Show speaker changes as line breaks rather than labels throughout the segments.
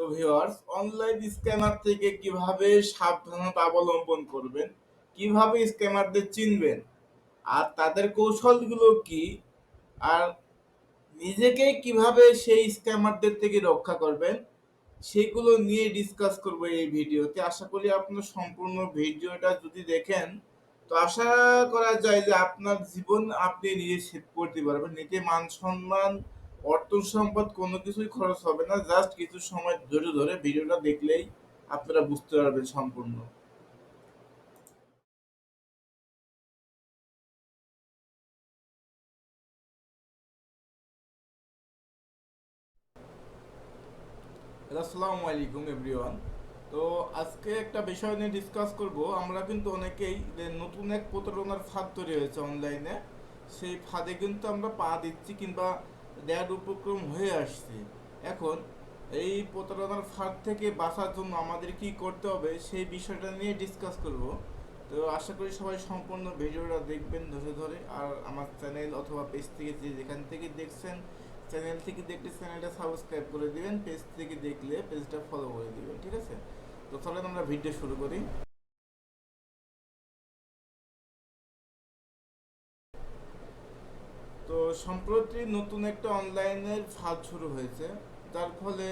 তো viewers online scammer থেকে কীভাবে সাবধানতা অবলম্বন করবেন? কীভাবে স্ক্যামারদের চিনবেন? আর তাদের কৌশলগুলো কি? আর নিজেকে কীভাবে সেই স্ক্যামারদের থেকে রক্ষা করবেন? সেগুলো নিয়ে ডিসকাস করব এই ভিডিওতে। আশা করি আপনার সম্পূর্ণ ভিডিওটা যদি দেখেন, তো আশা করা যায় যে আপনার জীবন আপনি নিজে সেভ করতে পারবেন। নিজে মান সম্মান অর্থ সম্পদ কোনো কিছুই খরচ হবে না জাস্ট কিছু সময় ধরে ধরে ভিডিওটা দেখলেই আপনারা বুঝতে পারবেন সম্পূর্ণ। আসসালামু আলাইকুম এভরিওয়ান তো আজকে একটা বিষয় নিয়ে ডিসকাস করব। আমরা কিন্তু অনেকেই যে নতুন এক প্রতারণার ফাঁদ তৈরি হয়েছে অনলাইনে সেই ফাঁদে কিন্তু আমরা পা দিচ্ছি কিংবা দেয়ার উপক্রম হয়ে আসছে। এখন এই প্রতারণার ফাঁদ থেকে বাঁচার জন্য আমাদের কি করতে হবে সেই বিষয়টা নিয়ে ডিসকাস করব। তো আশা করি সবাই সম্পূর্ণ ভিডিওটা দেখবেন ধরে ধরে। আর আমার চ্যানেল অথবা পেজ থেকে যে যেখান থেকে দেখছেন, চ্যানেল থেকে দেখলে চ্যানেলটা সাবস্ক্রাইব করে দিবেন। পেজ থেকে দেখলে পেজটা ফলো করে দিবেন, ঠিক আছে? তো চলেন আমরা ভিডিও শুরু করি। তো সম্প্রতি নতুন একটা অনলাইনের ফাঁদ শুরু হয়েছে। যার ফলে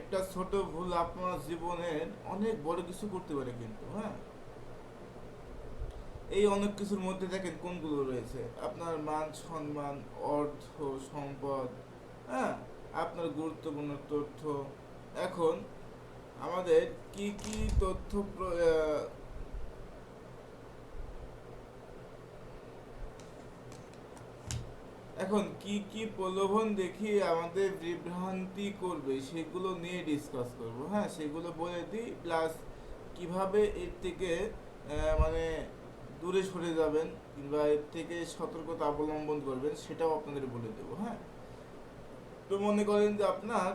একটা ছোট ভুল আপনার জীবনের অনেক বড় কিছু করতে পারে কিন্তু হ্যাঁ? এই অনেক কিছুর মধ্যে দেখেন কোনগুলো রয়েছে? আপনার মান সম্মান, অর্থ, সম্পদ হ্যাঁ? আপনার গুরুত্বপূর্ণ তথ্য। এখন আমাদের কি কি তথ্য এখন কি কি প্রলোভন দেখিয়ে আমাদের বিভ্রান্তি করবে, সেগুলো নিয়ে ডিসকাস করব। হ্যাঁ সেগুলো বলে দিই প্লাস কীভাবে এর থেকে মানে দূরে সরে যাবেন কিংবা এর থেকে সতর্কতা অবলম্বন করবেন, সেটাও আপনাদের বলে দেবো। হ্যাঁ? তো মনে করেন যে আপনার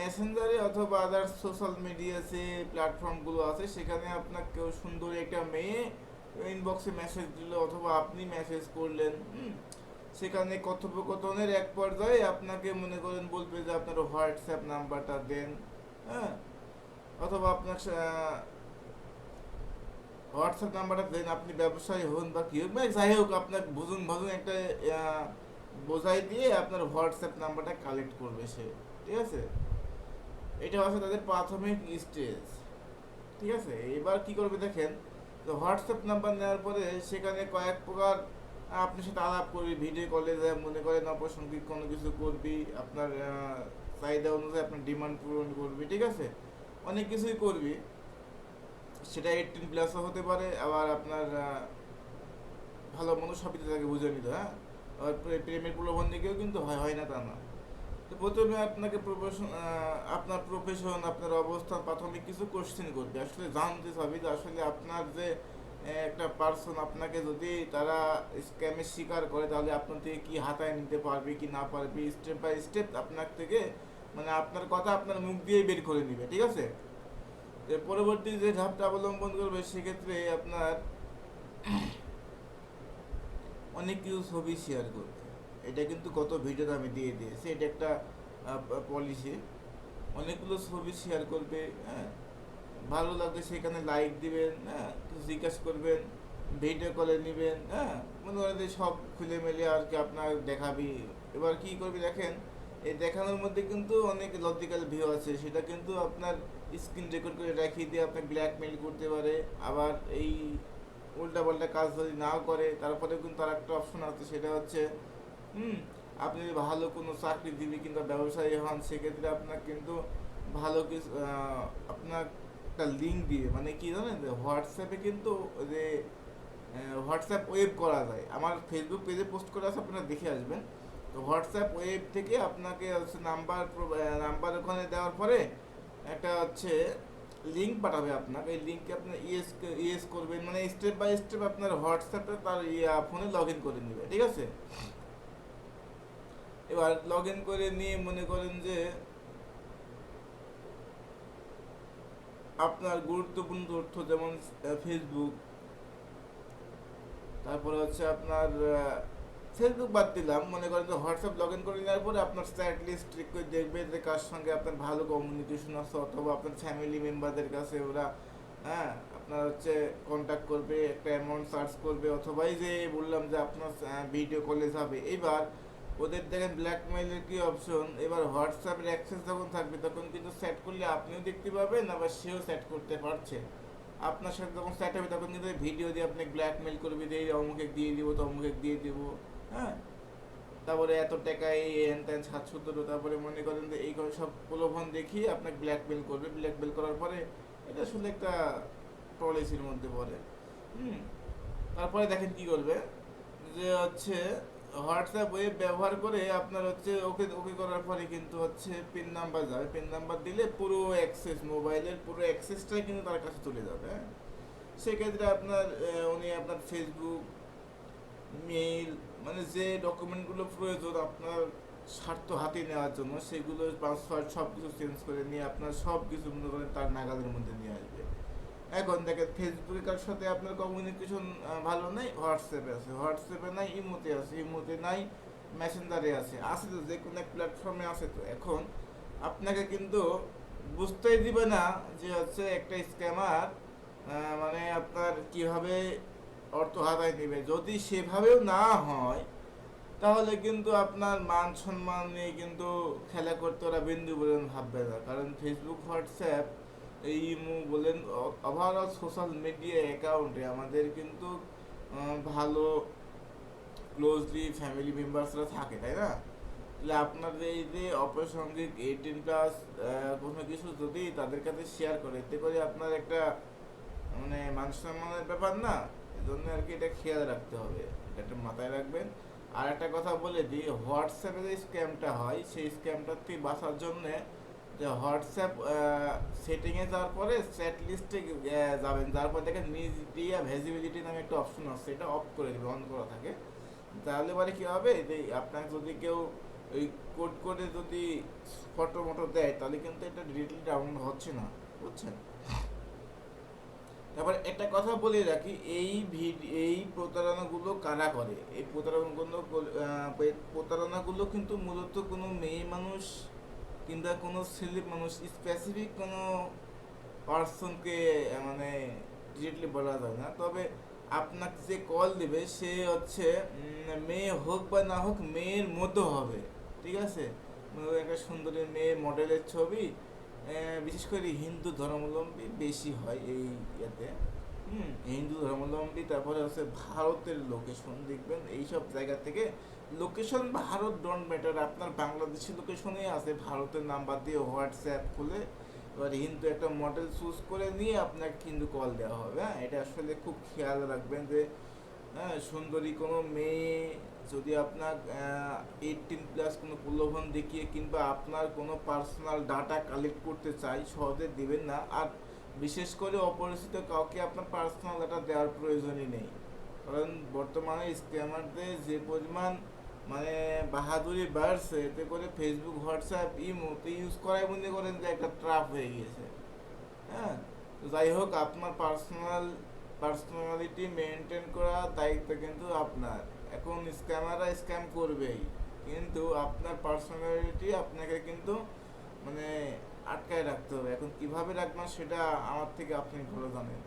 মেসেঞ্জারে অথবা আদার সোশ্যাল মিডিয়া যে প্ল্যাটফর্মগুলো আছে, সেখানে আপনার কেউ সুন্দর একটা মেয়ে ইনবক্সে মেসেজ দিল, অথবা আপনি মেসেজ করলেন সেখানে কথোপকথনের এক পর্যায়ে আপনাকে মনে করেন বলবে যে আপনার হোয়াটসঅ্যাপ নাম্বারটা দেন হ্যাঁ? অথবা আপনার হোয়াটসঅ্যাপ নাম্বারটা দেন, আপনি ব্যবসায়ী হন বা কি হোক যাই হোক, আপনার বুঝুন ভাজুন একটা বোঝাই দিয়ে আপনার হোয়াটসঅ্যাপ নাম্বারটা কালেক্ট করবে সে, ঠিক আছে? এটা হচ্ছে তাদের প্রাথমিক স্টেজ ঠিক আছে? এবার কি করবে দেখেন, তো হোয়াটসঅ্যাপ নাম্বার নেওয়ার পরে সেখানে কয়েক প্রকার আপনি সাথে আলাপ করবি ভিডিও কলে যায় মনে করেন অপ্রাসঙ্গিক কোনো কিছু করবি, আপনার চাহিদা অনুযায়ী আপনার ডিমান্ড পূরণ করবি, ঠিক আছে? অনেক কিছুই করবি। সেটা এইটিন প্লাসও হতে পারে, আবার আপনার ভালো মন্দ সবই তাকে বুঝে নিত হ্যাঁ আবার প্রেমের প্রলোভন দিকেও কিন্তু হয় হয় না তা না। তো প্রথমে আপনাকে প্রফেশন আপনার প্রফেশন আপনার অবস্থান, প্রাথমিক কিছু কোশ্চেন করবে। আসলে জানতে চাবি যে আসলে আপনার যে একটা পার্সন আপনাকে যদি তারা স্ক্যামের শিকার করে, তাহলে আপনার থেকে কী হাতায় নিতে পারবে, কি না পারবে স্টেপ বাই স্টেপ আপনার থেকে মানে আপনার কথা আপনার মুখ দিয়েই বের করে নিবে, ঠিক আছে? পরবর্তী যে ধাপটা অবলম্বন করবে, সেক্ষেত্রে আপনার অনেক কিছু ছবি শেয়ার করবে। এটা কিন্তু গত ভিডিওতে আমি দিয়ে দিয়েছি, এটা একটা পলিসি অনেকগুলো ছবি শেয়ার করবে হ্যাঁ? ভালো লাগলে সেখানে লাইক দিবেন হ্যাঁ জিজ্ঞেস করবেন ভিডিও কলে নেবেন হ্যাঁ মনে করেন সব খুলে মেলে আর কি আপনার দেখাবি। এবার কি করবি দেখেন, এই দেখানোর মধ্যে কিন্তু অনেক লজিক্যাল ভিউ আছে, সেটা কিন্তু আপনার স্ক্রিন রেকর্ড করে রাখিয়ে দিয়ে আপনাকে ব্ল্যাকমেল করতে পারে। আবার এই উল্টা পাল্টা কাজ যদি নাও করে তারপরে কিন্তু তার একটা অপশন আছে, সেটা হচ্ছে, হুম, আপনি যদি ভালো কোনো চাকরি দিবি কিংবা ব্যবসায়ী হন, সেক্ষেত্রে আপনার কিন্তু ভালো কিছু আপনার একটা লিঙ্ক দিয়ে মানে কি জানেন? হোয়াটসঅ্যাপে কিন্তু যে হোয়াটসঅ্যাপ ওয়েব করা যায়। আমার ফেসবুক পেজে পোস্ট করা আছে, আপনারা দেখে আসবেন। তো হোয়াটসঅ্যাপ ওয়েব থেকে আপনাকে হচ্ছে নাম্বার নাম্বার ওখানে দেওয়ার পরে একটা হচ্ছে লিঙ্ক পাঠাবে আপনাকে। এই লিঙ্কে আপনি ইয়েস ইয়েস করবেন। মানে স্টেপ বাই স্টেপ আপনার হোয়াটসঅ্যাপে তার ফোনে লগ ইন করে নেবে, ঠিক আছে? এবার লগ ইন করে নিয়ে মনে করেন যে আপনার গুরুত্বপূর্ণ তথ্য যেমন ফেসবুক তারপরে হচ্ছে আপনার ফেসবুক বাদ দিলাম, মনে করেন যে হোয়াটসঅ্যাপ লগ ইন করে নেওয়ার পরে আপনার চ্যাট লিস্ট করে দেখবে যে কার সঙ্গে আপনার ভালো কমিউনিকেশন আছে অথবা আপনার ফ্যামিলি মেম্বারদের কাছে ওরা হ্যাঁ আপনার হচ্ছে কন্ট্যাক্ট করবে, একটা অ্যামাউন্ট সার্চ করবে, অথবা এই যে বললাম যে আপনার ভিডিও কলে যাবে। এবার ওদের দেখেন ব্ল্যাকমেইলের কি অপশন এবার হোয়াটসঅ্যাপের অ্যাক্সেস যখন থাকবে, তখন কিন্তু সেট করলে আপনিও দেখতে পাবেন, আবার সেও সেট করতে পারছে। আপনার সাথে যখন সেট হবে, তখন কিন্তু ভিডিও দিয়ে আপনাকে ব্ল্যাকমেল করবে যে অমুকে দিয়ে দিব, তমুকে দিয়ে দিব। হ্যাঁ? তারপরে এত টাকা, এই এন সাত সাতসত্তর, তারপরে মনে করেন যে, এই সব প্রলোভন দেখিয়ে আপনাকে ব্ল্যাকমেল করবে। ব্ল্যাকমেল করার পরে এটা শুধু একটা পলিসির মধ্যে পড়ে। হুম? তারপরে দেখেন কি করবে? যে হচ্ছে হোয়াটসঅ্যাপ ওয়েব ব্যবহার করে আপনার হচ্ছে ওকে ওকে করার পরে কিন্তু হচ্ছে পিন নাম্বার যাবে পিন নাম্বার দিলে পুরো অ্যাক্সেস মোবাইলের পুরো অ্যাক্সেসটাই কিন্তু তার কাছে চলে যাবে হ্যাঁ? সেক্ষেত্রে আপনার উনি আপনার ফেসবুক মেইল মানে যে ডকুমেন্টগুলো প্রয়োজন আপনার স্বার্থ হাতে নেওয়ার জন্য, সেগুলো পাসওয়ার্ড সব কিছু চেঞ্জ করে নিয়ে আপনার সব কিছু মনে করেন তার নাগালের মধ্যে নিয়ে আসবে। এখন দেখেন ফেসবুকের সাথে আপনার কমিউনিকেশন ভালো নেই? হোয়াটসঅ্যাপে আছে। হোয়াটসঅ্যাপে নাই ইমোতে আছে। ইমোতে নাই মেসেঞ্জারে আছে। আছে তো, যে কোনো এক প্ল্যাটফর্মে আছে তো। এখন আপনাকে কিন্তু বুঝতেই দিবে না যে হচ্ছে একটা স্ক্যামার মানে আপনার কীভাবে অর্থ হাতায় নেবে। যদি সেভাবেও না হয়, তাহলে কিন্তু আপনার মান সম্মান নিয়ে কিন্তু খেলা করতে ওরা বিন্দু বলেন ভাববে না। কারণ ফেসবুক হোয়াটসঅ্যাপ এই বলেন ওভারঅল সোশ্যাল মিডিয়া অ্যাকাউন্টে আমাদের কিন্তু ভালো ক্লোজলি ফ্যামিলি মেম্বার্সরা থাকে, তাই না? তাহলে আপনাদের এই যে অপ্রাসঙ্গিক এইটিন প্লাস কোনো কিছু যদি তাদের কাছে শেয়ার করে, এতে করে আপনার একটা মানে মান সম্মানের ব্যাপার না? এজন্য আর কি এটা খেয়াল রাখতে হবে, এটা মাথায় রাখবেন। আর একটা কথা বলে দিই, হোয়াটসঅ্যাপে যে স্ক্যামটা হয়, সেই স্ক্যামটার থেকে বাঁচার জন্য হোয়াটসঅ্যাপ সেটিংয়ে যাওয়ার পরে চ্যাট লিস্টে যাবেন। যার পর দেখেন মিডিয়া ভিজিবিলিটি নামে একটা অপশন আছে এটা অফ করে দেবে অন করা থাকে। তাহলে পরে কি হবে? যে আপনার যদি কেউ ওই কোড করে যদি ফটো মটো দেয়, তাহলে কিন্তু এটা ডিরেক্টলি ডাউনলোড হচ্ছে না, বুঝছেন? তারপর একটা কথা বলে রাখি, এই এই প্রতারণাগুলো কারা করে? এই প্রতারণাগুলো প্রতারণাগুলো কিন্তু মূলত কোনো মেয়ে মানুষ কিংবা কোনো ছেলে মানুষ স্পেসিফিক কোনো পার্সনকে মানে ডিরেক্টলি বলা যায় না। তবে আপনাকে যে কল দেবে, সে হচ্ছে মেয়ে হোক বা না হোক, মেয়ের মতো হবে। ঠিক আছে? একটা সুন্দরী মেয়ে মডেলের ছবি বিশেষ করে হিন্দু ধর্মাবলম্বী বেশি হয় এই ইয়েতে। হিন্দু ধর্মাবলম্বী, তারপরে হচ্ছে ভারতের লোকেশন দেখবেন, এইসব জায়গা থেকে লোকেশন ভারত ডোন্ট ম্যাটার আপনার বাংলাদেশি লোকেশনেই আছে, ভারতের নাম্বার দিয়ে হোয়াটসঅ্যাপ খুলে, এবার হিন্দু একটা মডেল চুজ করে নিয়ে আপনাকে কিন্তু কল দেওয়া হবে হ্যাঁ? এটা আসলে খুব খেয়াল রাখবেন যে হ্যাঁ সুন্দরী কোনো মেয়ে যদি আপনার এইটিন প্লাস কোনো প্রলোভন দেখিয়ে কিংবা আপনার কোনো পার্সোনাল ডাটা কালেক্ট করতে চাই সহজে দেবেন না। আর বিশেষ করে অপরিচিত কাউকে আপনার পার্সোনাল ডাটা দেওয়ার প্রয়োজনই নেই। কারণ বর্তমানে স্ক্যামারদের যে পরিমাণ মানে বাহাদুরি বাড়ছে, এতে করে ফেসবুক হোয়াটসঅ্যাপ ইমোতে ইউজ করাই মনে করেন যে একটা ট্রাপ হয়ে গিয়েছে। হ্যাঁ? যাই হোক, আপনার পার্সোনাল পার্সোনালিটি মেনটেন করার দায়িত্ব কিন্তু আপনার। এখন স্ক্যামাররা স্ক্যাম করবেই। কিন্তু আপনার পার্সোনালিটি আপনাকে কিন্তু মানে আটকায় রাখতে হবে এখন কীভাবে রাখবেন সেটা আমার থেকে আপনি ভালো জানেন